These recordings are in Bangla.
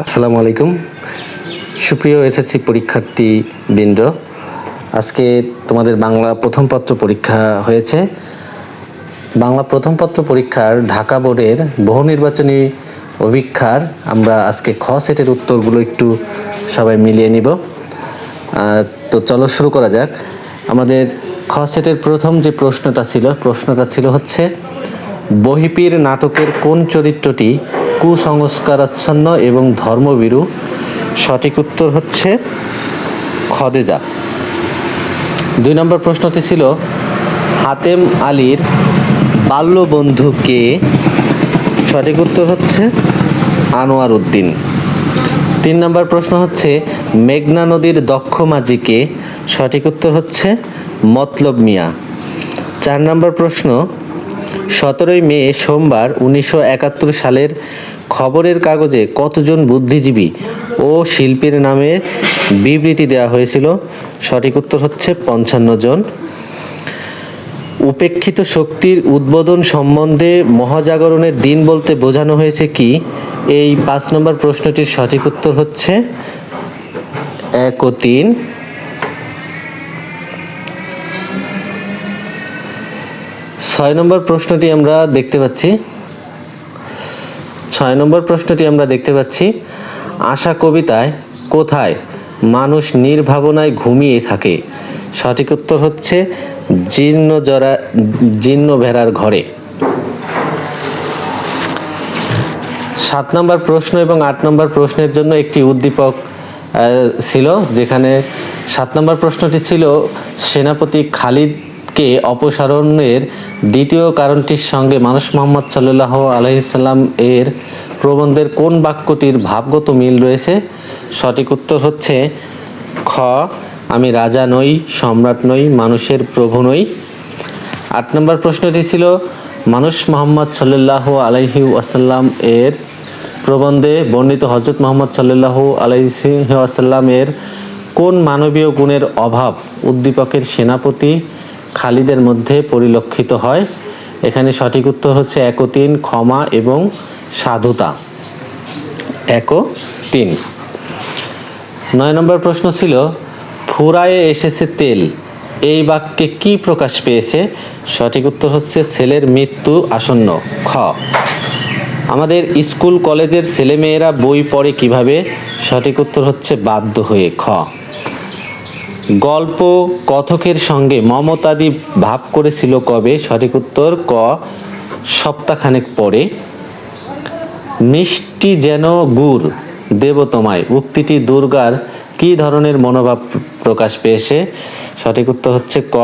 আসসালামু আলাইকুম। সুপ্রিয় এসএসসি পরীক্ষার্থী বৃন্দ আজকে তোমাদের বাংলা প্রথম পত্র পরীক্ষা হয়েছে। বাংলা প্রথম পত্র পরীক্ষার ঢাকা বোর্ডের বহু নির্বাচনী অভীক্ষার আমরা আজকে খ সেটের উত্তরগুলো একটু সবাই মিলিয়ে নিব। তো চলো শুরু করা যাক। আমাদের খ সেটের প্রথম যে প্রশ্নটা ছিল প্রশ্নটা ছিল হচ্ছে, বহিপীর নাটকের কোন চরিত্রটি কুসংস্কারাচ্ছন্ন এবং ধর্মবিরু সঠিক উত্তর হচ্ছে খদেজা। দুই নম্বর প্রশ্নটি ছিল, হাতেম আলীর বাল্য বন্ধু কে সঠিক উত্তর হচ্ছে আনোয়ার উদ্দিন তিন নম্বর প্রশ্ন হচ্ছে, মেঘনা নদীর দক্ষ মাঝিকে সঠিক উত্তর হচ্ছে মতলব মিয়া। চার নম্বর প্রশ্ন সতেরোই মে সোমবার উনিশশো একাত্তর সালের খবরের কাগজে কতজন বুদ্ধিজীবী ও শিল্পীর নামে বিবৃতি দেওয়া হয়েছিল? সঠিক উত্তর হচ্ছে পঞ্চান্ন জন। উপেক্ষিত শক্তির উদ্বোধন সম্বন্ধে মহাজাগরণের দিন বলতে বোঝানো হয়েছে কি? এই পাঁচ নম্বর প্রশ্নটির সঠিক উত্তর হচ্ছে এক ও তিন। ছয় নম্বর প্রশ্নটি আমরা দেখতে পাচ্ছি। ছয় নম্বর প্রশ্নটি আমরা দেখতে পাচ্ছি, আশা কবিতায় কোথায় মানুষ নির্ভাবনায় ঘুমিয়ে থাকে? সঠিক উত্তর হচ্ছে জীর্ণ জরা, জীর্ণ ভেড়ার ঘরে। সাত নম্বর প্রশ্ন এবং আট নম্বর প্রশ্নের জন্য একটি উদ্দীপক ছিল, যেখানে সাত নম্বর প্রশ্নটি ছিল, সেনাপতি খালিদকে অপসারণের দ্বিতীয় কারণটির সঙ্গে মানুষ মোহাম্মদ সাল্লাহ আলহিসাল্লাম এর প্রবন্ধের কোন বাক্যটির ভাবগত মিল রয়েছে? সঠিক উত্তর হচ্ছে খ, আমি রাজা নই, সম্রাট নই, মানুষের প্রভু নই। আট নম্বর প্রশ্নটি ছিল, মানুষ মোহাম্মদ সাল্লাহ আলাইহি ওয়াসাল্লাম এর প্রবন্ধে বর্ণিত হজরত মোহাম্মদ সাল্লাহ আলাইহি ওয়াসাল্লাম এর কোন মানবীয় গুণের অভাব উদ্দীপকের সেনাপতি খালিদের মধ্যে পরিলক্ষিত হয়। এখানে সঠিক উত্তর হচ্ছে এক তিন ক্ষমা এবং সাধুতা। এক তিন নয় নম্বর প্রশ্ন ছিল, ফুরায়ে এসেছে তেল। এই বাক্যে কি প্রকাশ পেয়েছে? সঠিক উত্তর হচ্ছে, ছেলের মৃত্যু আসন্ন। খ। আমাদের স্কুল, কলেজের ছেলেমেয়েরা বই পড়ে কীভাবে? সঠিক উত্তর হচ্ছে, বাধ্য হয়ে। খ। গল্প কথকের সঙ্গে মমতাদি ভাব করেছিল কবে? সঠিক উত্তর ক সপ্তাহখানেক পরে। মিষ্টি যেন গুড় দেব তোমায় উক্তিটি দুর্গার কি ধরনের মনোভাব প্রকাশ পেয়েছে? সঠিক উত্তর হচ্ছে ক,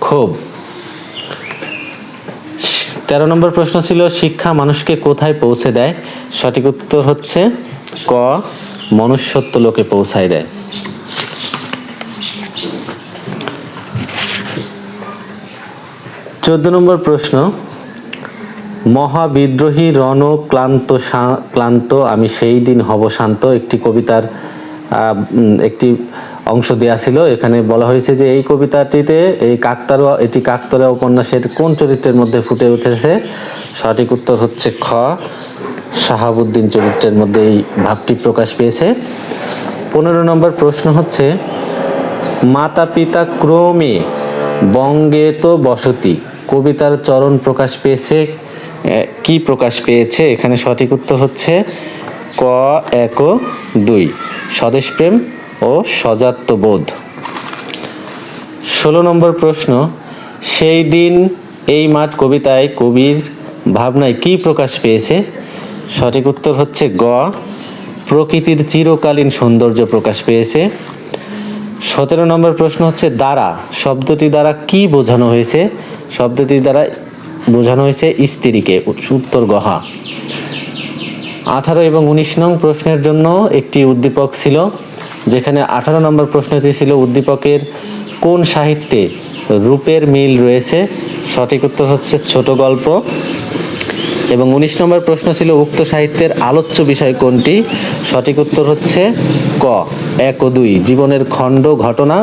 ক্ষোভ। তেরো নম্বর প্রশ্ন ছিল, শিক্ষা মানুষকে কোথায় পৌঁছে দেয়? সঠিক উত্তর হচ্ছে ক, মনুষ্যত্ব লোকে পৌঁছায় দেয়। চোদ্দ নম্বর প্রশ্ন, মহাবিদ্রোহী রণ ক্লান্ত ক্লান্ত, আমি সেই দিন হব শান্ত একটি কবিতার একটি অংশ দেওয়া ছিল। এখানে বলা হয়েছে যে এই কবিতাটিতে এই কাকতারুয়া, এটি কাকতারুয়া উপন্যাসের কোন চরিত্রের মধ্যে ফুটে উঠেছে? সঠিক উত্তর হচ্ছে খ। শাহাবুদ্দিন চরিত্রের মধ্যে এই ভাবটি প্রকাশ পেয়েছে। পনেরো নম্বর প্রশ্ন হচ্ছে মাতা পিতা ক্রমে বঙ্গে তো বসতি কবিতার চরণ প্রকাশ পেয়েছে কি প্রকাশ পেয়েছে? এখানে সঠিক উত্তর হচ্ছে ক, এক ও দুই। স্বদেশপ্রেম ও সজাত্যবোধ ষোলো নম্বর প্রশ্ন, সেই দিন এই মাঠ কবিতায় কবির ভাবনায় কি প্রকাশ পেয়েছে? সঠিক উত্তর হচ্ছে গ, প্রকৃতির চিরকালীন সৌন্দর্য প্রকাশ পেয়েছে। সতেরো নম্বর প্রশ্ন হচ্ছে দ্বারা, শব্দটি দ্বারা কি বোঝানো হয়েছে? শব্দটি দ্বারা বোঝানো হয়েছে স্ত্রীকে উত্তর গহা। আঠারো এবং উনিশ নং প্রশ্নের জন্য একটি উদ্দীপক ছিল, যেখানে আঠারো নম্বর প্রশ্নটি ছিল, উদ্দীপকের কোন সাহিত্যে রূপের মিল রয়েছে? সঠিক উত্তর হচ্ছে ছোট গল্প। এবং উনিশ নম্বর প্রশ্ন ছিল, উক্ত সাহিত্যের আলোচ্য বিষয় কোনটি? সঠিক উত্তর হচ্ছে ক, এক ও দুই, জীবনের খণ্ড, ঘটনা,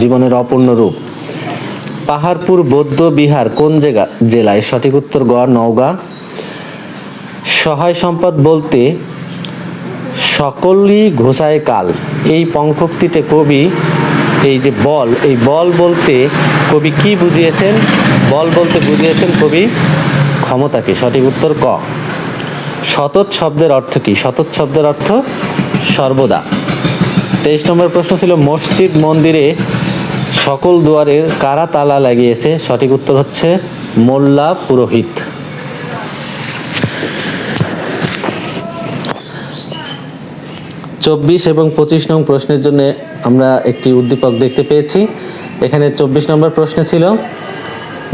জীবনের অপূর্ণ রূপ। পাহাড়পুর, বৌদ্ধ বিহার কোন জায়গা জেলায় সঠিক উত্তর গ নওগাঁ। সহায় সম্পদ বলতে সকলই ঘোষায় কাল। এই পঙ্কক্তিতে কবি, এই যে বল, এই বল বলতে কবি কি বুঝিয়েছেন? বল বলতে বুঝিয়েছেন কবি ক্ষমতাকে সঠিক উত্তর ক। শতৎ শব্দের অর্থ কি? শতৎ শব্দের অর্থ সর্বদা। তেইশ নম্বর প্রশ্ন ছিল, মসজিদ মন্দিরে সকল দুয়ারের কারা তালা লাগিয়েছে? সঠিক উত্তর হচ্ছে মোল্লা পুরোহিত। চব্বিশ এবং পঁচিশ নং প্রশ্নের জন্য আমরা একটি উদ্দীপক দেখতে পেয়েছি। এখানে চব্বিশ নম্বর প্রশ্ন ছিল,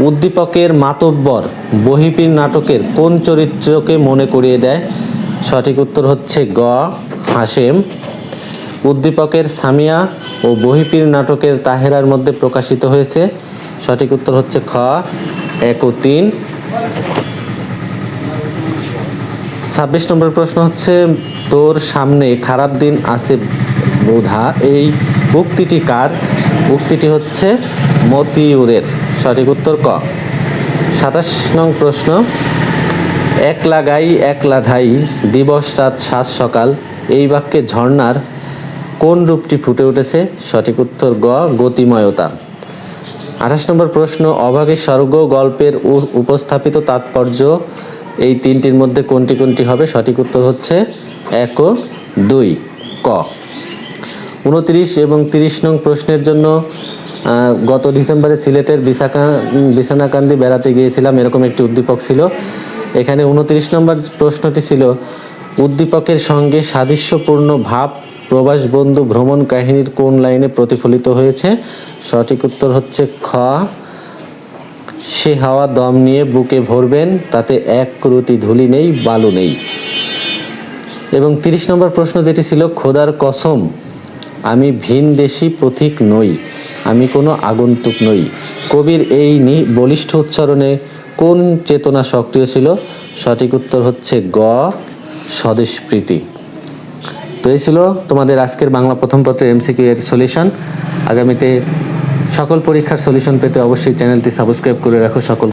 উদ্দীপকের মাতব্বর বহিপীর নাটকের কোন চরিত্রকে মনে করিয়ে দেয়? সঠিক উত্তর হচ্ছে গ হাসেম উদ্দীপকের সামিয়া ও বহিপীর নাটকের তাহেরার মধ্যে প্রকাশিত হয়েছে। সঠিক উত্তর হচ্ছে খ, এক ও তিন। ছাব্বিশ নম্বর প্রশ্ন হচ্ছে, তোর সামনে খারাপ দিন আছে বোধা। এই উক্তিটি কার? উক্তিটি হচ্ছে মতিউরের। সঠিক উত্তর ক। সাতাশ নং প্রশ্ন একলা গাই একলা ধাই দিবস রাত সাত সকাল, এই বাক্যে ঝর্ণার কোন রূপটি ফুটে উঠেছে? সঠিক উত্তর গ, গতিময়তা। আঠাশ নম্বর প্রশ্ন, অভাগী স্বর্গ গল্পের উপস্থাপিত তাৎপর্য, এই তিনটির মধ্যে কোনটি কোনটি হবে? সঠিক উত্তর হচ্ছে এক ও দুই। ক। উনত্রিশ এবং তিরিশ নং প্রশ্নের জন্য গত ডিসেম্বরে সিলেটের বিশাখা, বিছানাকান্দি বেড়াতে গিয়েছিলাম, এরকম একটি উদ্দীপক ছিল। এখানে উনত্রিশ নম্বর প্রশ্নটি ছিল, উদ্দীপকের সঙ্গে সাদৃশ্যপূর্ণ ভাব প্রবাস বন্ধু ভ্রমণ কাহিনীর কোন লাইনে প্রতিফলিত হয়েছে? সঠিক উত্তর হচ্ছে খ। সে হাওয়া দম নিয়ে বুকে ভরবেন, তাতে এক ক্রুতি ধুলি নেই, বালু নেই। এবং তিরিশ নম্বর প্রশ্ন যেটি ছিল, খোদার কসম, আমি ভিন দেশি পথিক নই, আমি কোনো আগন্তুক নই। কবির এই নি- বলিষ্ঠ উচ্চারণে কোন চেতনা সক্রিয় ছিল? সঠিক উত্তর হচ্ছে গ স্বদেশপ্রীতি তো এই ছিল তোমাদের আজকের বাংলা প্রথম পত্রের এমসিকিউ এর সলিউশন আগামীতে সকল পরীক্ষার সলিউশন পেতে অবশ্যই চ্যানেলটি সাবস্ক্রাইব করে রাখো সকল